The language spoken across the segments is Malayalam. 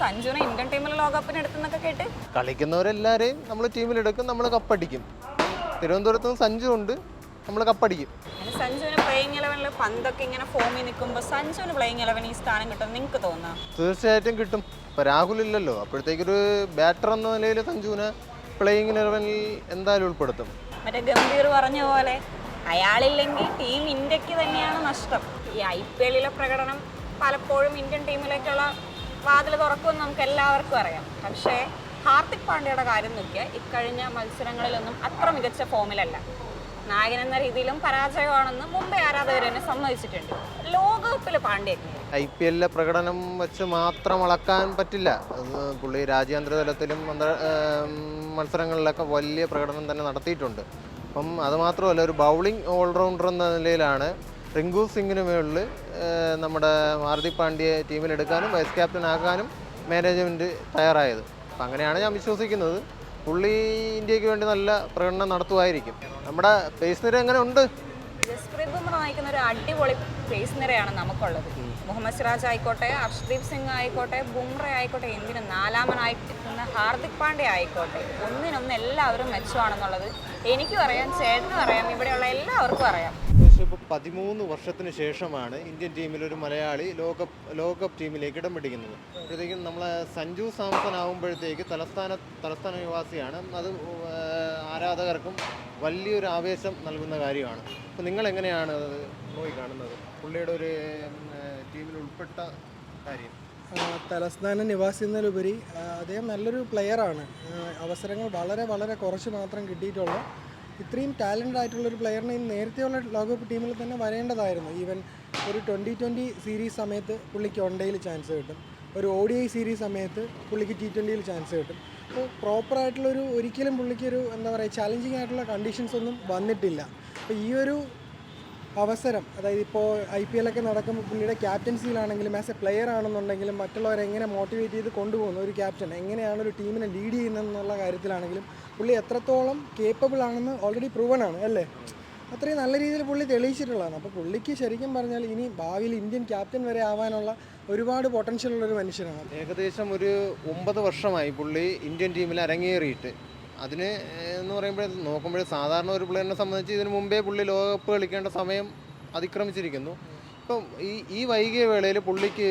സഞ്ജുവിനെ ഇന്ത്യൻ ടീമിൽ ലോകകപ്പിന് എടുത്തെന്നൊക്കെ കേട്ട് കളിക്കുന്നവരെല്ലാവരെയും നമ്മൾ ടീമിലെടുക്കും നമ്മൾ കപ്പടിക്കും. തിരുവനന്തപുരത്ത് നിന്ന് സഞ്ജു ഉണ്ട് നമ്മൾ കപ്പടിക്കും. അങ്ങനെ സഞ്ജുവിന് പ്ലേയിങ് ഇലവനിൽ പന്തൊക്കെ ഇങ്ങനെ ഫോമിൽ നിൽക്കുമ്പോൾ സഞ്ജുവിന് പ്ലേയിങ് ഇലവൻ ഈ സ്ഥാനം കിട്ടും നിങ്ങൾക്ക് തോന്നാം? തീർച്ചയായിട്ടും കിട്ടും. ഇപ്പോൾ രാഹുൽ ഇല്ലല്ലോ അപ്പോഴത്തേക്കൊരു ബാറ്റർ എന്ന നിലയിൽ സഞ്ജുവിനെ പ്ലേയിങ് ഇലവനിൽ എന്തായാലും ഉൾപ്പെടുത്തും. മറ്റേ ഗംഭീർ പറഞ്ഞ പോലെ അയാളില്ലെങ്കിൽ ടീം ഇന്ത്യയ്ക്ക് തന്നെയാണ് നഷ്ടം. ഈ ഐ പി എല്ലിലെ പ്രകടനം പലപ്പോഴും ഇന്ത്യൻ ടീമിലേക്കുള്ള വാതിൽ തുറക്കുമെന്ന് നമുക്ക് എല്ലാവർക്കും അറിയാം. പക്ഷേ ഹാർദിക് പാണ്ഡ്യയുടെ കാര്യം നോക്കിയാൽ ഇക്കഴിഞ്ഞ മത്സരങ്ങളിലൊന്നും അത്ര മികച്ച ഫോമിലല്ല. നായകൻ എന്ന രീതിയിലും പരാജയമാണെന്ന് മുംബൈ ആരാധകർ തന്നെ സമ്മതിച്ചിട്ടുണ്ട്. ലോകകപ്പിൽ പാണ്ഡ്യ ഐ പി എല്ലിലെ പ്രകടനം വെച്ച് മാത്രം അളക്കാൻ പറ്റില്ല. പുള്ളി രാജ്യാന്തര തലത്തിലും മത്സരങ്ങളിലൊക്കെ വലിയ പ്രകടനം തന്നെ നടത്തിയിട്ടുണ്ട്. അപ്പം അതുമാത്രമല്ല ഒരു ബൗളിംഗ് ഓൾറൗണ്ടർ എന്ന നിലയിലാണ് റിങ്കു സിംഗിന് മുകളിൽ നമ്മുടെ ഹാർദിക് പാണ്ഡ്യയെ ടീമിലെടുക്കാനും വൈസ് ക്യാപ്റ്റൻ ആക്കാനും മാനേജ്മെന്റ് തയ്യാറായത്. അപ്പം അങ്ങനെയാണ് ഞാൻ വിശ്വസിക്കുന്നത്. പുള്ളി ഇന്ത്യയ്ക്ക് വേണ്ടി നല്ല പ്രകടനം നടത്തുമായിരിക്കും. നമ്മുടെ പേസ് നിര എങ്ങനെ ഉണ്ട്? ജസ്പ്രീത് ബുംറ നയിക്കുന്ന ഒരു അടിപൊളി പേസ് നിരയാണ് നമുക്കുള്ളത്. മുഹമ്മദ് സിറാജ് ആയിക്കോട്ടെ അർഷ്ദീപ് സിംഗ് ആയിക്കോട്ടെ ബുംറ ആയിക്കോട്ടെ എന്തിനും നാലാമനായി നിൽക്കുന്ന ഹാർദിക് പാണ്ഡ്യ ആയിക്കോട്ടെ ഒന്നിനൊന്ന് എല്ലാവരും മെച്ചമാണെന്നുള്ളത് എനിക്കും അറിയാം ചേട്ടനും അറിയാം ഇവിടെയുള്ള എല്ലാവർക്കും അറിയാം പതിമൂന്ന് വർഷത്തിന് ശേഷമാണ് ഇന്ത്യൻ ടീമിൽ ഒരു മലയാളി ലോകകപ്പ് ലോകകപ്പ് ടീമിലേക്ക് ഇടം പിടിക്കുന്നത് അപ്പോഴത്തേക്കും നമ്മൾ സഞ്ജു സാംസൺ ആകുമ്പോഴത്തേക്ക് തലസ്ഥാന തലസ്ഥാന നിവാസിയാണ്. അത് ആരാധകർക്കും വലിയൊരു ആവേശം നൽകുന്ന കാര്യമാണ്. അപ്പോൾ നിങ്ങൾ എങ്ങനെയാണ് അത് നോക്കി കാണുന്നത്? പുള്ളിയുടെ ഒരു ടീമിൽ ഉൾപ്പെട്ട കാര്യം. തലസ്ഥാന നിവാസി എന്നതിലുപരി അദ്ദേഹം നല്ലൊരു പ്ലെയറാണ് അവസരങ്ങൾ വളരെ വളരെ കുറച്ച് മാത്രം കിട്ടിയിട്ടുള്ള. ഇത്രയും ടാലന്റ് ആയിട്ടുള്ള ഒരു പ്ലെയറിനെ നേരത്തെയുള്ള ലോകകപ്പ് ടീമിൽ തന്നെ വരേണ്ടതായിരുന്നു. ഈവൻ ഒരു ട്വന്റി ട്വന്റി സീരീസ് സമയത്ത് പുള്ളിക്ക് ഒണ്ടയിൽ ചാൻസ് കിട്ടും. ഒരു ഒ ഡി ഐ സീരീസ് സമയത്ത് പുള്ളിക്ക് ടി ട്വന്റിയിൽ ചാൻസ് കിട്ടും. അപ്പോൾ പ്രോപ്പറായിട്ടുള്ളൊരു ഒരിക്കലും പുള്ളിക്കൊരു എന്താ പറയുക ചാലഞ്ചിങ് ആയിട്ടുള്ള കണ്ടീഷൻസ് ഒന്നും വന്നിട്ടില്ല. അപ്പോൾ ഈ ഒരു അവസരം അതായത് ഇപ്പോൾ ഐ പി എല്ലൊക്കെ നടക്കുമ്പോൾ പുള്ളിയുടെ ക്യാപ്റ്റൻസിയിലാണെങ്കിലും ആസ് എ പ്ലെയർ ആണെന്നുണ്ടെങ്കിലും മറ്റുള്ളവരെ എങ്ങനെ മോട്ടിവേറ്റ് ചെയ്ത് കൊണ്ടുപോകുന്നു? ഒരു ക്യാപ്റ്റൻ എങ്ങനെയാണ് ഒരു ടീമിനെ ലീഡ് ചെയ്യുന്നതെന്നുള്ള കാര്യത്തിലാണെങ്കിലും പുള്ളി എത്രത്തോളം കേപ്പബിൾ ആണെന്ന് ഓൾറെഡി പ്രൂവൺ ആണ് അല്ലേ? അത്രയും നല്ല രീതിയിൽ പുള്ളി തെളിയിച്ചിട്ടുള്ളതാണ്. അപ്പോൾ പുള്ളിക്ക് ശരിക്കും പറഞ്ഞാൽ ഇനി ഭാവിയിൽ ഇന്ത്യൻ ക്യാപ്റ്റൻ വരെ ആവാനുള്ള ഒരുപാട് പൊട്ടൻഷ്യൽ ഉള്ള ഒരു മനുഷ്യനാണ്. ഏകദേശം ഒരു ഒമ്പത് വർഷമായി പുള്ളി ഇന്ത്യൻ ടീമിൽ അരങ്ങേറിയിട്ട്. അതിന് എന്ന് പറയുമ്പോൾ നോക്കുമ്പോൾ സാധാരണ ഒരു പ്ലെയറിനെ സംബന്ധിച്ച് ഇതിന് മുമ്പേ പുള്ളി ലോകകപ്പ് കളിക്കേണ്ട സമയം അതിക്രമിച്ചിരിക്കുന്നു. ഇപ്പം ഈ ഈ വൈകിയ വേളയിൽ പുള്ളിക്ക്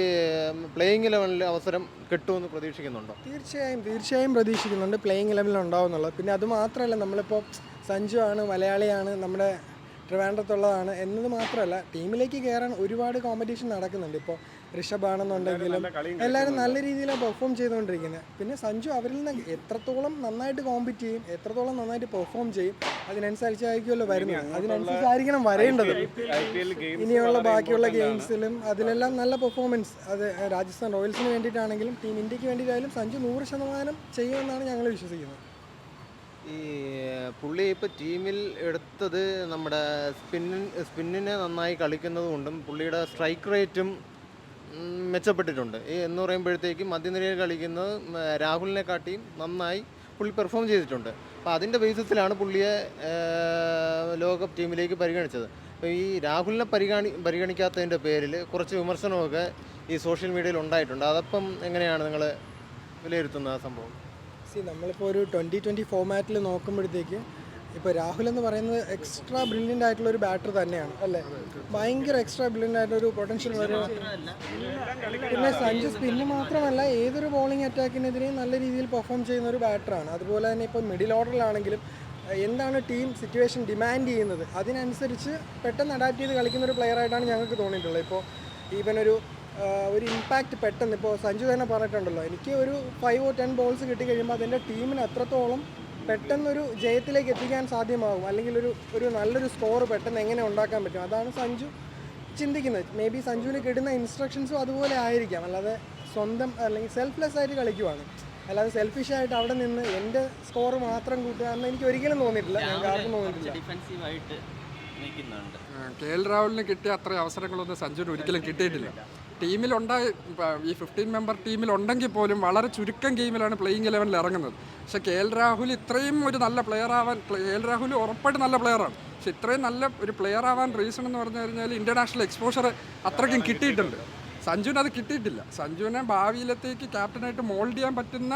പ്ലേയിങ് ഇലവനിൽ അവസരം കിട്ടുമെന്ന് പ്രതീക്ഷിക്കുന്നുണ്ടോ? തീർച്ചയായും തീർച്ചയായും പ്രതീക്ഷിക്കുന്നുണ്ട്. പ്ലേയിങ് ലെവലിൽ ഉണ്ടാവുന്നുള്ളത് പിന്നെ അതുമാത്രമല്ല നമ്മളിപ്പോൾ സഞ്ജു ആണ് മലയാളിയാണ് നമ്മുടെ ട്രിവാൻഡ്രത്തുള്ളതാണ് എന്നത് മാത്രമല്ല ടീമിലേക്ക് കയറാൻ ഒരുപാട് കോമ്പറ്റീഷൻ നടക്കുന്നുണ്ട്. ഇപ്പോൾ ഋഷഭ് ആണെന്നുണ്ടെങ്കിലും എല്ലാവരും നല്ല രീതിയിലാണ് പെർഫോം ചെയ്തുകൊണ്ടിരിക്കുന്നത് പിന്നെ സഞ്ജു അവരിൽ നിന്ന് എത്രത്തോളം നന്നായിട്ട് കോമ്പറ്റ് ചെയ്യും എത്രത്തോളം നന്നായിട്ട് പെർഫോം ചെയ്യും അതിനനുസരിച്ചായിരിക്കുമല്ലോ വരുന്നത്. അതിനനുസരിച്ചായിരിക്കണം വരേണ്ടത്. ഇനിയുള്ള ബാക്കിയുള്ള ഗെയിംസിലും അതിലെല്ലാം നല്ല പെർഫോമൻസ് അത് രാജസ്ഥാൻ റോയൽസിന് വേണ്ടിയിട്ടാണെങ്കിലും ടീം ഇന്ത്യയ്ക്ക് വേണ്ടിയിട്ടായാലും സഞ്ജു നൂറ് ശതമാനം ചെയ്യുമെന്നാണ് ഞങ്ങൾ വിശ്വസിക്കുന്നത്. ഈ പുള്ളി ഇപ്പോൾ ടീമിൽ എടുത്തത് നമ്മുടെ സ്പിന്നിൻ സ്പിന്നിനെ നന്നായി കളിക്കുന്നത് കൊണ്ടും പുള്ളിയുടെ സ്ട്രൈക്ക് റേറ്റും മെച്ചപ്പെട്ടിട്ടുണ്ട്. ഈ എന്ന് പറയുമ്പോഴത്തേക്കും മധ്യനിരയിൽ കളിക്കുന്നത് രാഹുലിനെ കാട്ടിയും നന്നായി പുള്ളി പെർഫോം ചെയ്തിട്ടുണ്ട്. അപ്പോൾ അതിന്റെ ബേസിസിലാണ് പുള്ളിയെ ലോകകപ്പ് ടീമിലേക്ക് പരിഗണിച്ചത്. അപ്പോൾ ഈ രാഹുലിനെ പരിഗണി പരിഗണിക്കാത്തതിന്റെ പേരിൽ കുറച്ച് വിമർശനമൊക്കെ ഈ സോഷ്യൽ മീഡിയയിൽ ഉണ്ടായിട്ടുണ്ട്. അതപ്പം എങ്ങനെയാണ് നിങ്ങൾ വിലയിരുത്തുന്നത് ആ സംഭവം? സി നമ്മളിപ്പോൾ ഒരു ട്വന്റി ട്വന്റി ഫോമാറ്റിൽ നോക്കുമ്പോഴത്തേക്ക് ഇപ്പോൾ രാഹുൽ എന്ന് പറയുന്നത് എക്സ്ട്രാ ബ്രില്യന്റ് ആയിട്ടുള്ള ഒരു ബാറ്റർ തന്നെയാണ് അല്ലേ? ഭയങ്കര എക്സ്ട്രാ ബ്രില്യന്റ് ആയിട്ടുള്ള ഒരു പൊട്ടൻഷ്യൽ പിന്നെ സഞ്ജു സ്പിന്ന് മാത്രമല്ല ഏതൊരു ബോളിംഗ് അറ്റാക്കിനെതിരെയും നല്ല രീതിയിൽ പെർഫോം ചെയ്യുന്ന ഒരു ബാറ്ററാണ് അതുപോലെ തന്നെ ഇപ്പോൾ മിഡിൽ ഓർഡറിലാണെങ്കിലും എന്താണ് ടീം സിറ്റുവേഷൻ ഡിമാൻഡ് ചെയ്യുന്നത്? അതിനനുസരിച്ച് പെട്ടെന്ന് അഡാപ്റ്റ് ചെയ്ത് കളിക്കുന്ന ഒരു പ്ലെയർ ആയിട്ടാണ് ഞങ്ങൾക്ക് തോന്നിയിട്ടുള്ളത്. ഇപ്പോൾ ഈവൻ ഒരു ഒരു ഇമ്പാക്റ്റ് പെട്ടെന്ന്. ഇപ്പോൾ സഞ്ജു തന്നെ പറഞ്ഞിട്ടുണ്ടല്ലോ എനിക്ക് ഒരു ഫൈവ് ഓ ടെൻ ബോൾസ് കിട്ടി കഴിയുമ്പോൾ അതിന്റെ ടീമിന് എത്രത്തോളം പെട്ടെന്നൊരു ജയത്തിലേക്ക് എത്തിക്കാൻ സാധ്യമാകും അല്ലെങ്കിൽ ഒരു ഒരു നല്ലൊരു സ്കോർ പെട്ടെന്ന് എങ്ങനെ ഉണ്ടാക്കാൻ പറ്റും അതാണ് സഞ്ജു ചിന്തിക്കുന്നത്. മേ ബി സഞ്ജുവിന് കിട്ടുന്ന ഇൻസ്ട്രക്ഷൻസും അതുപോലെ ആയിരിക്കാം. അല്ലാതെ സ്വന്തം അല്ലെങ്കിൽ സെൽഫ്ലെസ് ആയിട്ട് കളിക്കുവാണ്. അല്ലാതെ സെൽഫിഷ് ആയിട്ട് അവിടെ നിന്ന് എന്റെ സ്കോർ മാത്രം കൂട്ടുക എന്ന് എനിക്ക് ഒരിക്കലും തോന്നിയിട്ടില്ല. ഞങ്ങൾക്ക് ആർക്കും തോന്നിയിട്ടില്ല കെ എൽ രാഹുലിന് കിട്ടിയ അത്ര അവസരങ്ങളൊന്നും സഞ്ജുവിന് ഒരിക്കലും കിട്ടിയിട്ടില്ല. ടീമിലുണ്ടായി ഈ ഫിഫ്റ്റീൻ മെമ്പർ ടീമിലുണ്ടെങ്കിൽ പോലും വളരെ ചുരുക്കം ഗെയിമിലാണ് പ്ലേയിങ് ഇലവനിൽ ഇറങ്ങുന്നത്. പക്ഷേ കെ എൽ രാഹുൽ ഇത്രയും ഒരു നല്ല പ്ലെയർ ആവാൻ കെ എൽ രാഹുൽ ഉറപ്പായിട്ട് നല്ല പ്ലെയറാണ് പക്ഷെ ഇത്രയും നല്ല ഒരു പ്ലെയർ ആവാൻ റീസൺ എന്ന് പറഞ്ഞു കഴിഞ്ഞാൽ ഇന്റർനാഷണൽ എക്സ്പോഷർ അത്രയ്ക്കും കിട്ടിയിട്ടുണ്ട്. സഞ്ജുവിന് അത് കിട്ടിയിട്ടില്ല. സഞ്ജുവിനെ ഭാവിയിലത്തേക്ക് ക്യാപ്റ്റനായിട്ട് മോൾഡ് ചെയ്യാൻ പറ്റുന്ന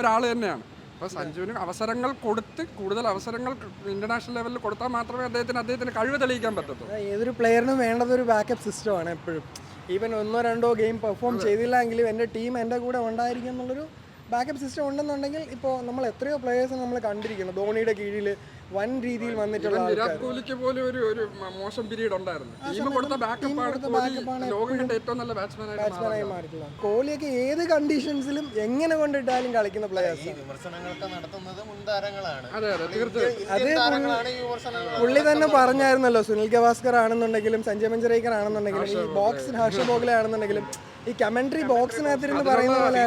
ഒരാൾ തന്നെയാണ്. അപ്പോൾ സഞ്ജുവിന് അവസരങ്ങൾ കൊടുത്ത് കൂടുതൽ അവസരങ്ങൾ ഇന്റർനാഷണൽ ലെവലിൽ കൊടുത്താൽ മാത്രമേ അദ്ദേഹത്തിന് അദ്ദേഹത്തിന് കഴിവ് തെളിയിക്കാൻ പറ്റത്തുള്ളൂ. ഏതൊരു പ്ലെയറിനും വേണ്ടത് ഒരു ബാക്കപ്പ് സിസ്റ്റമാണ് എപ്പോഴും. ഈവൻ ഒന്നോ രണ്ടോ ഗെയിം പെർഫോം ചെയ്തില്ല എങ്കിലും എന്റെ ടീം എന്റെ കൂടെ ഉണ്ടായിരിക്കും എന്നുള്ളൊരു ബാക്കപ്പ് സിസ്റ്റം ഉണ്ടെന്നുണ്ടെങ്കിൽ ഇപ്പോൾ നമ്മൾ എത്രയോ പ്ലെയേഴ്സ് നമ്മൾ കണ്ടിരിക്കുന്നു. ധോണിയുടെ കീഴിൽ വൻ രീതിയിൽ വന്നിട്ടുള്ള വിരാട് കോഹ്ലിക്ക് പോലും ഒരു ഒരു മോശം പീരീഡ് ഉണ്ടായിരുന്നു. ടീം കൊടുത്ത ബാക്കപ്പാണ് ലോകം കണ്ട ഏറ്റവും നല്ല ബാറ്റ്സ്മാനായിട്ട് ബാറ്റ്സ്മാനായി മാറിയിട്ടുള്ള കോഹ്ലിയൊക്കെ ഏത് കണ്ടീഷൻസിലും എങ്ങനെ കൊണ്ടിട്ടാലും കളിക്കുന്ന പ്ലെയേഴ്സ് ഈ വിമർശനങ്ങളൊക്കെ നടത്തുന്നത് മുൻതാരങ്ങളാണ്. അതെ അതെ തീർച്ചയായും. പുള്ളി തന്നെ പറഞ്ഞായിരുന്നല്ലോ സുനിൽ ഗവാസ്കർ ആണെന്നുണ്ടെങ്കിലും സഞ്ജയ് മഞ്ചരേക്കർ ആണെന്നുണ്ടെങ്കിലും ഈ ബോക്സ് ഹർഷ ബോഗ്ലെ ആണെന്നുണ്ടെങ്കിലും ഈ കമന്ററി ബോക്സിനകത്തിരുന്ന് പറയുന്ന പോലെ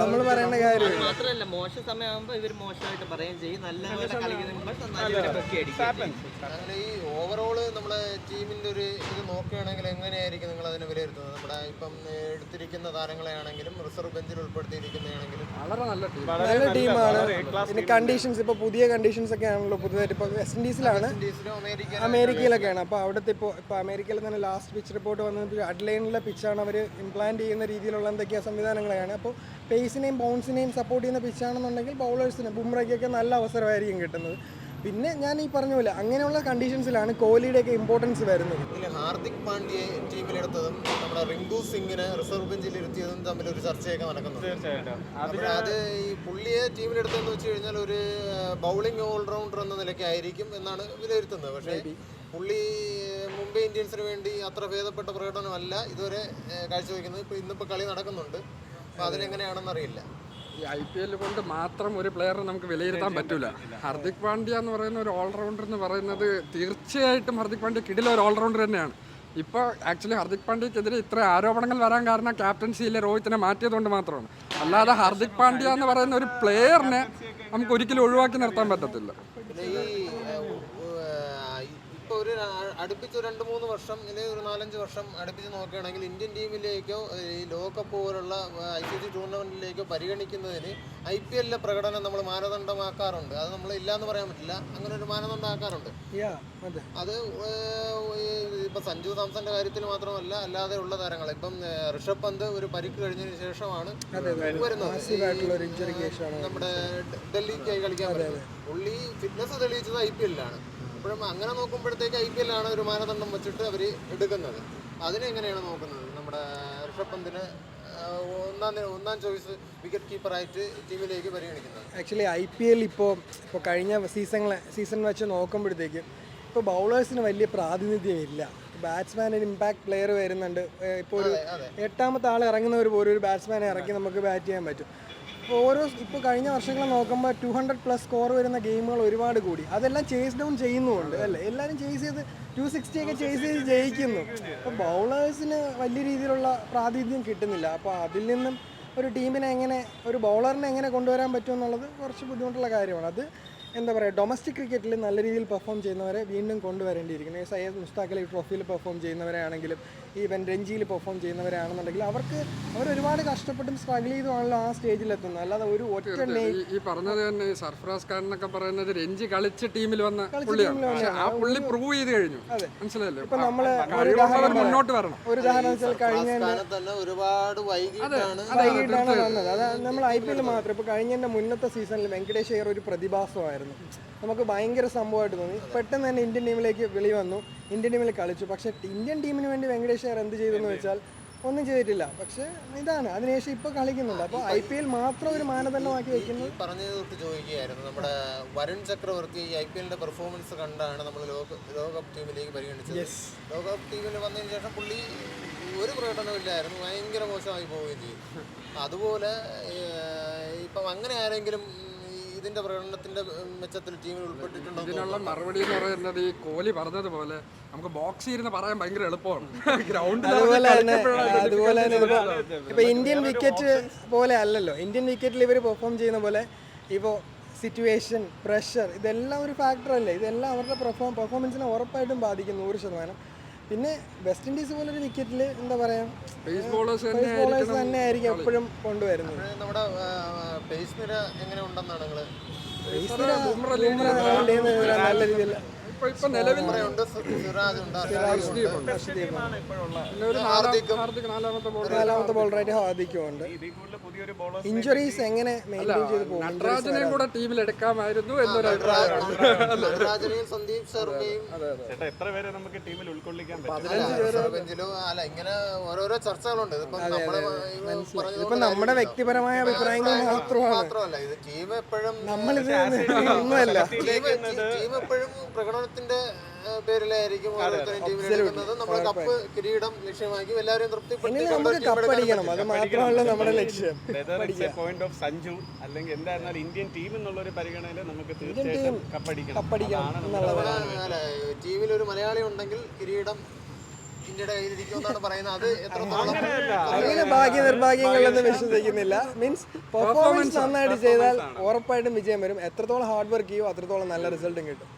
നമ്മൾ പറയുന്ന കാര്യം. മാത്രമല്ല മോശം സമയമാകുമ്പോ ഇവർ മോശമായിട്ട് പറയുകയും ചെയ്യും. നല്ല ഈ ഓവറോൾ നമ്മുടെ ടീമിന്റെ ഒരു ഇത് നോക്കുകയാണെങ്കിൽ എങ്ങനെയായിരിക്കും നിങ്ങൾ അതിനെ വിലയിരുത്തുന്നത്? നമ്മുടെ ഇപ്പം എടുത്തിരിക്കുന്ന താരങ്ങളെ ആണെങ്കിലും റിസർവ് ബെഞ്ചിൽ ഉൾപ്പെടുത്തിയിരിക്കുന്നതാണെങ്കിലും. വളരെ നല്ല ടീം നല്ല ടീമാണ് പിന്നെ കണ്ടീഷൻസ് ഇപ്പൊ പുതിയ കണ്ടീഷൻസ് ഒക്കെ ആണല്ലോ പുതുതായിട്ട്. ഇപ്പൊ വെസ്റ്റ് ഇൻഡീസിലാണ് അമേരിക്കയിലൊക്കെയാണ് അപ്പൊ അവിടുത്തെ ഇപ്പൊ ഇപ്പൊ അമേരിക്കയിൽ തന്നെ ലാസ്റ്റ് പിച്ച് റിപ്പോർട്ട് വന്നത് അഡ്ലൈനിലെ പിച്ചാണ് അവർ ഇംപ്ലാന്റ് ചെയ്യുന്ന രീതിയിലുള്ള എന്തൊക്കെയാ സംവിധാനങ്ങളാണ് അപ്പോൾ പേസിനെയും ബൗൺസിനെയും സപ്പോർട്ട് ചെയ്യുന്ന പിച്ചാണെന്നുണ്ടെങ്കിൽ ബൗളേഴ്സിന് ബുംറയ്ക്കൊക്കെ നല്ല അവസരമായിരിക്കും കിട്ടുന്നത്. പിന്നെ ഞാൻ ഈ പറഞ്ഞ പോലെ അങ്ങനെയുള്ള കണ്ടീഷൻസിലാണ് കോഹ്ലിയുടെയൊക്കെ ഇമ്പോർട്ടൻസ് വരുന്നത്. ഹാർദിക് പാണ്ഡ്യയെ ടീമിലെടുത്തതും നമ്മുടെ റിങ്കു സിംഗിനെ റിസർവ് ബെഞ്ചിൽ ഇരുത്തിയതും തമ്മിൽ ഒരു ചർച്ചയൊക്കെ നടക്കുന്നു. തീർച്ചയായിട്ടും. അത് ഈ പുള്ളിയെ ടീമിലെടുത്തതെന്ന് വെച്ച് കഴിഞ്ഞാൽ ഒരു ബൗളിംഗ് ഓൾറൗണ്ടർ എന്ന നിലയ്ക്കായിരിക്കും എന്നാണ് വിലയിരുത്തുന്നത്. പക്ഷേ പുള്ളി മുംബൈ ഇന്ത്യൻസിന് വേണ്ടി അത്ര ഭേദപ്പെട്ട പ്രകടനമല്ല. ഇതുവരെ കാഴ്ചവെക്കുന്നത്. ഇപ്പോൾ ഇന്നിപ്പോൾ കളി നടക്കുന്നുണ്ട്. അപ്പോൾ അതിലെങ്ങനെയാണെന്ന് അറിയില്ല. ഈ ഐ പി എൽ കൊണ്ട് മാത്രം ഒരു പ്ലെയറെ നമുക്ക് വിലയിരുത്താൻ പറ്റില്ല ഹർദിക് പാണ്ഡ്യ എന്ന് പറയുന്ന ഒരു ഓൾറൗണ്ടർ എന്ന് പറയുന്നത് തീർച്ചയായിട്ടും ഹർദിക് പാണ്ഡ്യ കിടില ഒരു ഓൾറൗണ്ടർ തന്നെയാണ്. ഇപ്പോൾ ആക്ച്വലി ഹർദിക് പാണ്ഡ്യക്കെതിരെ ഇത്ര ആരോപണങ്ങൾ വരാൻ കാരണം ക്യാപ്റ്റൻസിയിലെ രോഹിത്തിനെ മാറ്റിയതുകൊണ്ട് മാത്രമാണ്. അല്ലാതെ ഹർദിക് പാണ്ഡ്യ എന്ന് പറയുന്ന ഒരു പ്ലെയറിനെ നമുക്ക് ഒരിക്കലും ഒഴിവാക്കി നിർത്താൻ പറ്റത്തില്ല പിന്നെ ഈ ഇപ്പോൾ ഒരു അടുപ്പിച്ച് രണ്ട് മൂന്ന് വർഷം അല്ലെങ്കിൽ ഒരു നാലഞ്ച് വർഷം അടുപ്പിച്ച് നോക്കുകയാണെങ്കിൽ ഇന്ത്യൻ ടീമിലേക്കോ ഈ ലോകകപ്പ് പോലുള്ള ഐ സി സി ടൂർണമെന്റിലേക്കോ പരിഗണിക്കുന്നതിന് ഐ പി എല്ലിലെ പ്രകടനം നമ്മൾ മാനദണ്ഡമാക്കാറുണ്ട്. അത് നമ്മൾ ഇല്ലയെന്ന് പറയാൻ പറ്റില്ല. അങ്ങനെ ഒരു മാനദണ്ഡമാക്കാറുണ്ട്. യാ അതെ. ഇപ്പം സഞ്ജു സാംസന്റെ കാര്യത്തിൽ മാത്രമല്ല അല്ലാതെ ഉള്ള താരങ്ങൾ. ഇപ്പം ഋഷഭ് പന്ത് ഒരു പരിക്ക് കഴിഞ്ഞതിന് ശേഷമാണ് വരുന്നത്. നമ്മുടെ ഡൽഹിക്കായി കളിക്കാൻ പറ്റുന്നത്. പുള്ളി ഫിറ്റ്നസ് തെളിയിച്ചത് ഐ പി എല്ലിലാണ്. അപ്പോഴും അങ്ങനെ നോക്കുമ്പോഴത്തേക്ക് ഐ പി എല്ലാണ് ഒരു മാനദണ്ഡം വെച്ചിട്ട് അവർ എടുക്കുന്നത്. അതിനെങ്ങനെയാണ് നോക്കുന്നത്? നമ്മുടെ ഋഷഭ് പന്തിന് ഒന്നാം ഒന്നാം ചോയ്സ് വിക്കറ്റ് കീപ്പറായിട്ട് ടീമിലേക്ക് പരിഗണിക്കുന്നത്. ആക്ച്വലി ഐ പി എൽ ഇപ്പോൾ ഇപ്പോൾ കഴിഞ്ഞ സീസണിലെ സീസൺ വെച്ച് നോക്കുമ്പോഴത്തേക്കും ഇപ്പോൾ ബൗളേഴ്സിന് വലിയ പ്രാതിനിധ്യം ഇല്ല. ബാറ്റ്സ്മാൻ ഒരു ഇമ്പാക്ട് പ്ലെയർ വരുന്നുണ്ട് ഇപ്പോൾ ഒരു എട്ടാമത്തെ ആൾ ഇറങ്ങുന്നവർ പോലും ഒരു ബാറ്റ്സ്മാനെ ഇറക്കി നമുക്ക് ബാറ്റ് ചെയ്യാൻ പറ്റും. ഓരോ ഇപ്പോൾ കഴിഞ്ഞ വർഷങ്ങൾ നോക്കുമ്പോൾ ടു ഹൺഡ്രഡ് പ്ലസ് സ്കോർ വരുന്ന ഗെയിമുകൾ ഒരുപാട് കൂടി. അതെല്ലാം ചേസ് ഡൗൺ ചെയ്യുന്നുമുണ്ട് അല്ലേ? എല്ലാവരും ചേസ് ചെയ്ത് ടു സിക്സ്റ്റി ഒക്കെ ചേസ് ചെയ്ത് ജയിക്കുന്നു. അപ്പോൾ ബൗളേഴ്സിന് വലിയ രീതിയിലുള്ള പ്രാതിനിധ്യം കിട്ടുന്നില്ല. അപ്പോൾ അതിൽ നിന്നും ഒരു ടീമിനെ എങ്ങനെ ഒരു ബൗളറിനെ എങ്ങനെ കൊണ്ടുവരാൻ പറ്റുമെന്നുള്ളത് കുറച്ച് ബുദ്ധിമുട്ടുള്ള കാര്യമാണ്. അത് എന്താ പറയുക ഡൊമസ്റ്റിക് ക്രിക്കറ്റിൽ നല്ല രീതിയിൽ പെർഫോം ചെയ്യുന്നവരെ വീണ്ടും കൊണ്ടുവരേണ്ടിയിരിക്കുന്നു. ഈ സയ്യദ് മുസ്താഖ് അലി ട്രോഫിയിൽ പെർഫോം ചെയ്യുന്നവരാണെങ്കിലും ഈവൻ രഞ്ജിയിൽ പെർഫോം ചെയ്യുന്നവരാണെന്നുണ്ടെങ്കിൽ അവർക്ക് അവർ ഒരുപാട് കഷ്ടപ്പെട്ടും സ്ട്രഗിൾ ചെയ്തുമാണല്ലോ ആ സ്റ്റേജിൽ എത്തുന്നത് അല്ലാതെ ഒരു ഒറ്റ ഈ- പറഞ്ഞത് തന്നെ സർഫ്രാസ് സർഫറാസ് ഖാൻ എന്നൊക്കെ പറയുന്നത് രഞ്ജി കളിച്ച് ടീമിൽ വന്ന പുള്ളിയാണ്. ആ പുള്ളി പ്രൂവ് ചെയ്ത് കഴിഞ്ഞു. മനസ്സിലായല്ലോ? ഇപ്പം മുന്നോട്ട് വരണം. ഒരു ഉദാഹരണം വെച്ചാൽ കഴിഞ്ഞ ഒരുപാട് വൈകിട്ടാണ് വൈകിട്ടാണ് വന്നത്. അത് നമ്മൾ ഐ പി എൽ മാത്രം. ഇപ്പൊ കഴിഞ്ഞ മുന്നത്തെ സീസണിൽ വെങ്കടേഷ് അയ്യർ ഒരു പ്രതിഭാസമായിരുന്നു. നമുക്ക് ഭയങ്കര സംഭവമായിട്ട് തോന്നി. പെട്ടെന്ന് തന്നെ ഇന്ത്യൻ ടീമിലേക്ക് വിളി വന്നു. ഇന്ത്യൻ ടീമിൽ കളിച്ചു. പക്ഷേ ഇന്ത്യൻ ടീമിന് വേണ്ടി വെങ്കടേഷ് അയ്യർ എന്ത് ചെയ്തെന്ന് വെച്ചാൽ ഒന്നും ചെയ്തിട്ടില്ല. പക്ഷേ ഇതാണ്. അതിനുശേഷം ഇപ്പോൾ കളിക്കുന്നുണ്ട്. അപ്പോൾ ഐ പി എൽ മാത്രം ഒരു മാനദണ്ഡമാക്കി വെക്കുന്നു. പറഞ്ഞതൊട്ട് പറഞ്ഞത് തൊട്ട് ചോദിക്കുകയായിരുന്നു. നമ്മുടെ വരുൺ ചക്രവർത്തി ഐ പി എല്ലിന്റെ പെർഫോമൻസ് കണ്ടാണ് നമ്മൾ ലോക ലോകകപ്പ് ടീമിലേക്ക് പരിഗണിച്ചത്. ലോകകപ്പ് ടീമിൽ വന്നതിന് ശേഷം പുള്ളി ഒരു പ്രകടനമില്ലായിരുന്നു ഭയങ്കര മോശമായി പോവുകയും ചെയ്തു. അതുപോലെ ഇപ്പം അങ്ങനെ ആരെങ്കിലും ഇതിന്റെ പ്രകടനത്തിന്റെ മെച്ചത്തിൽ ടീമിൽ ഉൾപ്പെട്ടിട്ടുണ്ടോ ഇതിനുള്ള മറുപടി എന്ന് പറയുന്നത് ഈ കോഹ്ലി പറഞ്ഞതുപോലെ നമുക്ക് ബോക്സ് ഇരുന്ന് പറയാൻ ഭയങ്കര എളുപ്പമാണ്. ഗ്രൗണ്ടിൽ അതുപോലെ തന്നെ അതുപോലെ തന്നെ ഇപ്പോൾ ഇന്ത്യൻ വിക്കറ്റ് പോലെ അല്ലല്ലോ. ഇന്ത്യൻ വിക്കറ്റിൽ ഇവർ പെർഫോം ചെയ്യുന്ന പോലെ ഇപ്പോൾ സിറ്റുവേഷൻ പ്രഷർ ഇതെല്ലാം ഒരു ഫാക്ടർ അല്ലേ? ഇതെല്ലാം അവരുടെ പെർഫോം പെർഫോമൻസിനെ ഉറപ്പായിട്ടും ബാധിക്കും നൂറ് ശതമാനം. പിന്നെ വെസ്റ്റ് ഇൻഡീസ് പോലൊരു വിക്കറ്റിൽ എന്താ പറയുക തന്നെ ആയിരിക്കും എപ്പോഴും കൊണ്ടുവരുന്നത്. നമ്മുടെ പേസ് നിര എങ്ങനെ ഉണ്ടെന്നാണ് നിങ്ങൾ ബുംറ നല്ല രീതിയിൽ ഇപ്പൊ നിലവിൽ നാലാമത്തെ ബോളറായിട്ട് ഹാർദിക്കും ഉണ്ട്. ഇഞ്ചുറീസ് എങ്ങനെ മെയിന്റെയിൻ ചെയ്ത് പോകും? നടരാജനെയും കൂടെ ടീമിൽ എടുക്കാമായിരുന്നു എന്നൊരു ഇപ്പൊ നമ്മുടെ വ്യക്തിപരമായ അഭിപ്രായങ്ങൾ മാത്രമാണ്. മാത്രമല്ല ഇത് ടീം എപ്പോഴും നമ്മളിത് ഒന്നുമല്ല. ടീം എപ്പോഴും പ്രകടനത്തിന്റെ ഏഹ്, പേരിലായിരിക്കും ഓരോരുത്തരും നമ്മൾ കപ്പ് കിരീടം ലക്ഷ്യമാക്കി അത് മാത്രമല്ല നമ്മുടെ ലക്ഷ്യം. പോയിന്റ് ഓഫ് സഞ്ജു അല്ലെങ്കിൽ എന്തായിരുന്നാലും ഇന്ത്യൻ ടീം എന്നുള്ള ഒരു പരിഗണനയിൽ നമുക്ക് തീർച്ചയായിട്ടും കപ്പടിക്കണം. ടീമിൽ ഒരു മലയാളി ഉണ്ടെങ്കിൽ കിരീടം ഇന്ത്യയുടെ കയ്യിലിരിക്കുമെന്നാണ് പറയുന്നത്. അത് എത്രത്തോളം അങ്ങനെ ഭാഗ്യ നിർഭാഗ്യങ്ങളൊന്നും വിശ്വസിക്കുന്നില്ല. മീൻസ് പെർഫോമൻസ് നന്നായിട്ട് ചെയ്താൽ ഉറപ്പായിട്ടും വിജയം വരും. എത്രത്തോളം ഹാർഡ് വർക്ക് ചെയ്യോ അത്രത്തോളം നല്ല റിസൾട്ടും കിട്ടും.